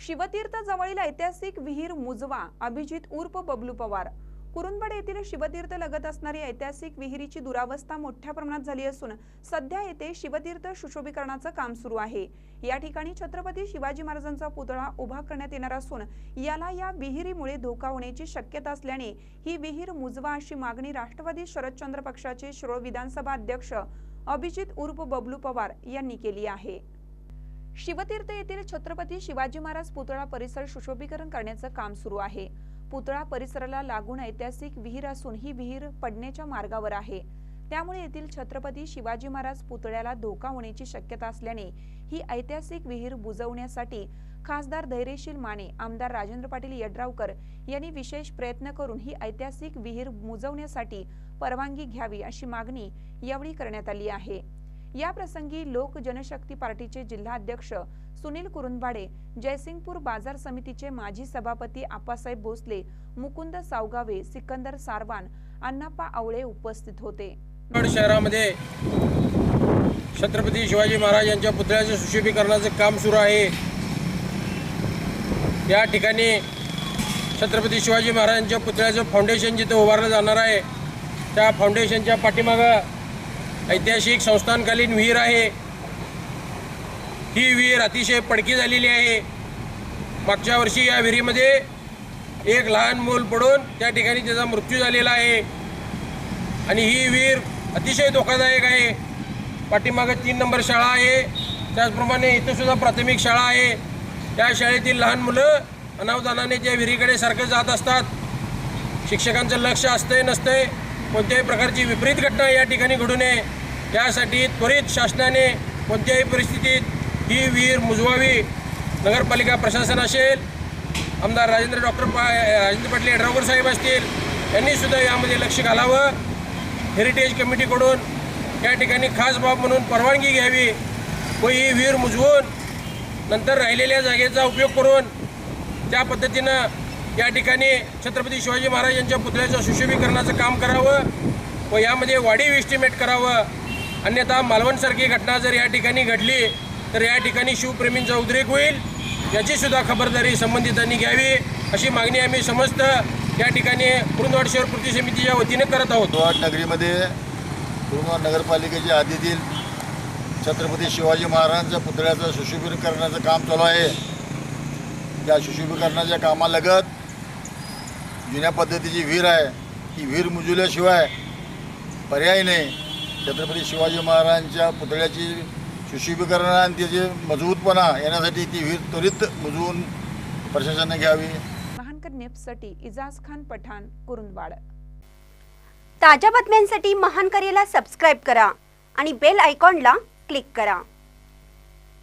शिवतीर्थ जवळील ऐतिहासिक विहीर मुजवा अभिजित उर्फ बबलू पवार. कुरुंदवाड येथील शिवतीर्थ लगत असणारी ऐतिहासिक विहिरीची दुरावस्था मोठ्या प्रमाणात झाली असून सध्या येथे शिवतीर्थ सुशोभीकरणाचं काम सुरू आहे. या ठिकाणी छत्रपती शिवाजी महाराजांचा पुतळा उभा करण्यात येणार असून याला या विहिरीमुळे धोका होण्याची शक्यता असल्याने ही विहीर मुजवा अशी मागणी राष्ट्रवादी शरदचंद्र पक्षाचे शिरोळ विधानसभा अध्यक्ष अभिजित उर्फ बबलू पवार यांनी केली आहे. शिवतीर्थ येथील छत्रपती शिवाजी महाराज पुतळा परिसर सुशोभीकरण करण्याचं काम सुरू आहे. पुतळा परिसराला लागून ऐतिहासिक विहीर असून ही विहीर पडण्याच्या मार्गावर आहे. त्यामुळे येथील छत्रपती शिवाजी महाराज पुतळ्याला धोका होण्याची शक्यता असल्याने ही ऐतिहासिक विहीर बुजवण्यासाठी खासदार धैर्यशील माने आमदार राजेंद्र पाटील यड्रावकर यांनी विशेष प्रयत्न करून ही ऐतिहासिक विहीर बुजवण्यासाठी परवानगी घ्यावी अशी मागणी यावेळी करण्यात आली आहे. या प्रसंगी लोक जनशक्ती पार्टीचे जिल्हाध्यक्ष सुनील कुरुंदवाडे जयसिंगपूर बाजार समितीचे माजी सभापती आप्पासाहेब भोसले मुकुंद सावगावे सिकंदर सारवान अण्णाप्पा आवळे उपस्थित होते. शहरामध्ये छत्रपती शिवाजी महाराज यांच्या पुतळ्याचं सुशोभीकरणाचं काम सुरू आहे. या ठिकाणी छत्रपती शिवाजी महाराजांच्या पुतळ्याचं फाउंडेशन जिथं उभारलं जाणार आहे त्या फाउंडेशनच्या पाठीमागं ऐतिहासिक संस्थानकालीन विहीर आहे. ही विहीर अतिशय पडकी झालेली आहे. मागच्या वर्षी या विहिरीमध्ये एक लहान मूल पडून त्या ठिकाणी त्याचा मृत्यू झालेला आहे. आणि ही विहीर अतिशय धोकादायक आहे. पाठीमागं तीन नंबर शाळा आहे. त्याचप्रमाणे इथंसुद्धा प्राथमिक शाळा आहे. त्या शाळेतील लहान मुलं अनावधानाने त्या विहिरीकडे सारखं जात असतात. शिक्षकांचं लक्ष असतंय नसतंय कोणत्याही प्रकारची विपरीत घटना या ठिकाणी घडू नये. त्यासाठी त्वरित शासनाने कोणत्याही परिस्थितीत ही विहीर मुजवावी. नगरपालिका प्रशासन असेल आमदार राजेंद्र डॉक्टर पा राजेंद्र पाटील यड्रावकर साहेब असतील यांनीसुद्धा यामध्ये लक्ष घालावं. हेरिटेज कमिटीकडून या ठिकाणी खास बाब म्हणून परवानगी घ्यावी. व ही विहीर मुजवून नंतर राहिलेल्या जागेचा उपयोग करून त्या पद्धतीनं या ठिकाणी छत्रपती शिवाजी महाराज यांच्या पुतळ्याचं सुशोभीकरणाचं काम करावं व यामध्ये वाढीव इस्टिमेट करावं. अन्यथा मालवणसारखी घटना जर या ठिकाणी घडली तर या ठिकाणी शिवप्रेमींचा उद्रेक होईल याचीसुद्धा खबरदारी संबंधितांनी घ्यावी. अशी मागणी आम्ही समस्त या ठिकाणी कुरुंदवाड शहर कृती समितीच्या वतीने करत आहोत. कुरुंदवाड नगरीमध्ये कुरुंदवाड नगरपालिकेच्या हद्दीतील छत्रपती शिवाजी महाराजांच्या पुतळ्याचं सुशोभीकरणाचं काम चालू आहे. त्या सुशोभीकरणाच्या कामालगत जुन्या पद्धतीची विहीर आहे. ती विहीर मुजवल्याशिवाय पर्याय नाही. छत्रपती शिवाजी महाराजांच्या पुतळ्याची सुशोभीकरण आणि त्याचे मजबूतपणा येण्यासाठी ती विहीर त्वरित मुजवून प्रशासनाने घ्यावी. महानकर नेपसाठी इजाज खान पठाण कुरुंदवाड. ताज्या बातम्यांसाठी महान करेला सबस्क्राईब करा आणि बेल आयकॉनला क्लिक करा.